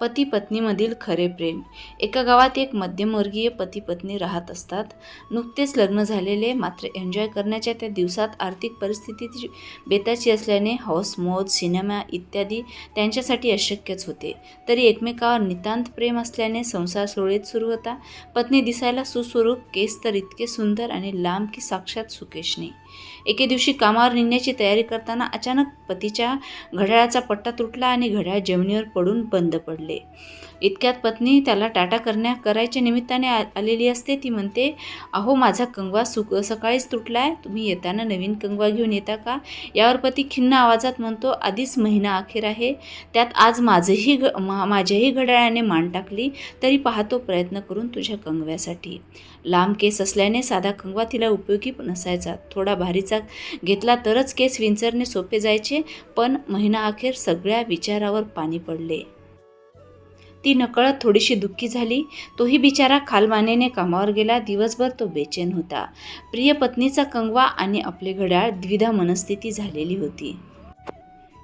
पती पत्नीमधील खरे प्रेम. एका गावात एक मध्यमवर्गीय पती पत्नी राहत असतात. नुकतेच लग्न झालेले मात्र एन्जॉय करण्याच्या त्या दिवसात आर्थिक परिस्थिती बेताची असल्याने हौस मौज सिनेमा इत्यादी त्यांच्यासाठी अशक्यच होते. तरी एकमेकावर नितांत प्रेम असल्याने संसार सुरळीत सुरू होता. पत्नी दिसायला सुस्वरूप केस तर इतके सुंदर आणि लांब की साक्षात सुकेशने. एके दिवशी कामावर निघण्याची तयारी करताना अचानक पतीच्या घड्याळाचा पट्टा तुटला आणि घड्याळ जमिनीवर पडून बंद पडले. इतक्यात पत्नी त्याला टाटा करण्या करायच्या निमित्ताने आ आलेली असते. ती म्हणते अहो माझा कंगवा सुक सकाळीच तुटला आहे तुम्ही येताना नवीन कंगवा घेऊन येता का? यावर पती खिन्न आवाजात म्हणतो आधीच महिना अखेर आहे. त्यात आज माझंही ग मा माझ्याही घड्याळाने मान टाकली. तरी पाहतो प्रयत्न करून तुझ्या कंगव्यासाठी. लांब केस असल्याने साधा कंगवा तिला उपयोगी नसायचा. थोडा भारीचा घेतला तरच केस विंचरणे सोपे जायचे. पण महिना अखेर सगळ्या विचारावर पाणी पडले. ती नकळत थोडीशी दुःखी झाली. तोही बिचारा खालमानेने कामावर गेला. दिवसभर तो बेचैन होता. प्रिय पत्नीचा कंगवा आणि आपले घड्याळ द्विधा मनस्थिती झालेली होती.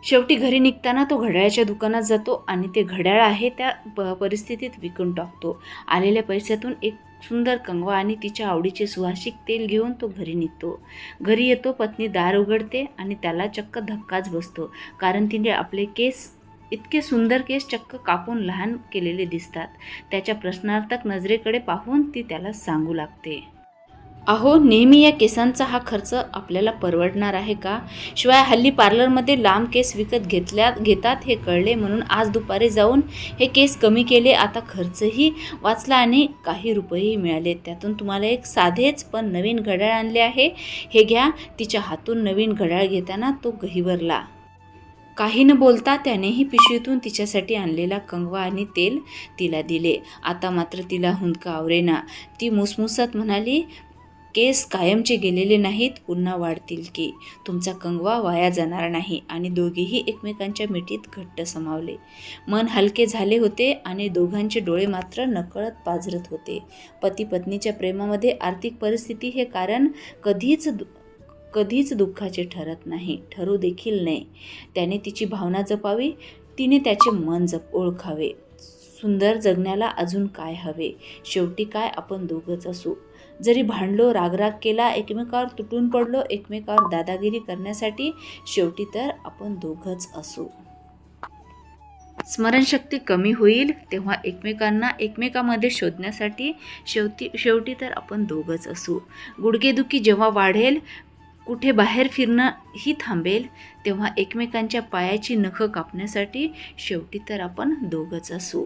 शेवटी घरी निघताना तो घड्याळाच्या दुकानात जातो आणि ते घड्याळ आहे त्या प परिस्थितीत विकून टाकतो. आलेल्या पैशातून एक सुंदर कंगवा आणि तिच्या आवडीचे सुवासिक तेल घेऊन तो घरी निघतो. घरी येतो पत्नी दार उघडते आणि त्याला चक्क धक्काच बसतो. कारण तिने आपले केस इतके सुंदर केस चक्क कापून लहान केलेले दिसतात. त्याच्या प्रश्नार्थक नजरेकडे पाहून ती त्याला सांगू लागते. अहो नेहमी या केसांचा हा खर्च आपल्याला परवडणार आहे का? शिवाय हल्ली पार्लरमध्ये लांब केस विकत घेतल्या घेतात हे कळले म्हणून आज दुपारी जाऊन हे केस कमी केले. आता खर्चही वाचला आणि काही रुपयेही मिळाले. त्यातून तुम्हाला एक साधेच पण नवीन घड्याळ आणले आहे. हे घ्या. तिच्या हातून नवीन घड्याळ घेताना तो गहिवरला. काही न बोलता त्यानेही पिशवीतून तिच्यासाठी आणलेला कंगवा आणि तेल तिला दिले. आता मात्र तिला हुंदका आवरेना. ती मुसमुसत म्हणाली केस कायमचे गेलेले नाहीत पुन्हा वाढतील की. तुमचा कंगवा वाया जाणार नाही. आणि दोघेही एकमेकांच्या मिठीत घट्ट समावले. मन हलके झाले होते आणि दोघांचे डोळे मात्र नकळत पाजरत होते. पती पत्नीच्या प्रेमामध्ये आर्थिक परिस्थिती हे कारण कधीच दु कधीच दुःखाचे ठरत नाही. ठरू देखील नाही त्याने तिची भावना जपावी तिने त्याचे मन जप ओळखावे. सुंदर जगण्याला अजून काय हवे? शेवटी काय आपण दोघंच असू? जरी भांडलो रागराग केला एकमेकावर तुटून पडलो एकमेकावर दादागिरी करण्यासाठी शेवटी तर आपण दोघंच असू. स्मरणशक्ती कमी होईल तेव्हा एकमेकांना एकमेकामध्ये शोधण्यासाठी शेवटी शेवटी तर आपण दोघंच असू. गुडघेदुखी जेव्हा वाढेल कुठे बाहेर फिरणं ही थांबेल तेव्हा एकमेकांच्या पायाची नखं कापण्यासाठी शेवटी तर आपण दोघंच असू.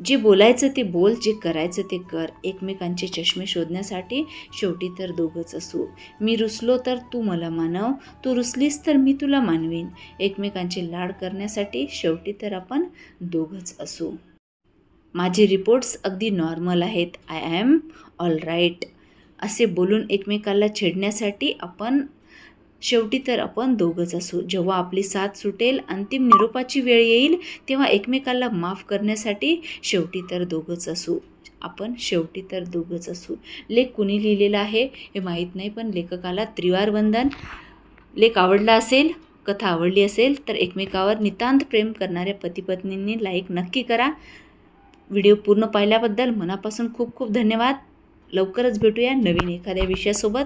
जे बोलायचं ते बोल जे करायचं ते कर. एकमेकांचे चष्मे शोधण्यासाठी शेवटी तर दोघंच असू. मी रुसलो तर तू मला मानव. तू रुसलीस तर मी तुला मानवीन. एकमेकांचे लाड करण्यासाठी शेवटी तर आपण दोघंच असू. माझे रिपोर्ट्स अगदी नॉर्मल आहेत. आय ॲम ऑल राईट असे बोलून एकमेकाला छेडण्यासाठी आपण शेवटी तर आपण दोघंच असू. जेव्हा आपली साथ सुटेल अंतिम निरोपाची वेळ येईल तेव्हा एकमेकाला माफ करण्यासाठी शेवटी तर दोघंच असू. आपण शेवटी तर दोघंच असू. लेख कुणी लिहिलेला आहे हे माहीत नाही पण लेखकाला त्रिवार वंदन. लेख आवडला असेल कथा आवडली असेल तर एकमेकावर नितांत प्रेम करणाऱ्या पतीपत्नींनी लाईक नक्की करा. व्हिडिओ पूर्ण पाहिल्याबद्दल मनापासून खूप खूप धन्यवाद. लवकरच भेटूया नवीन एखाद्या विषयासोबत.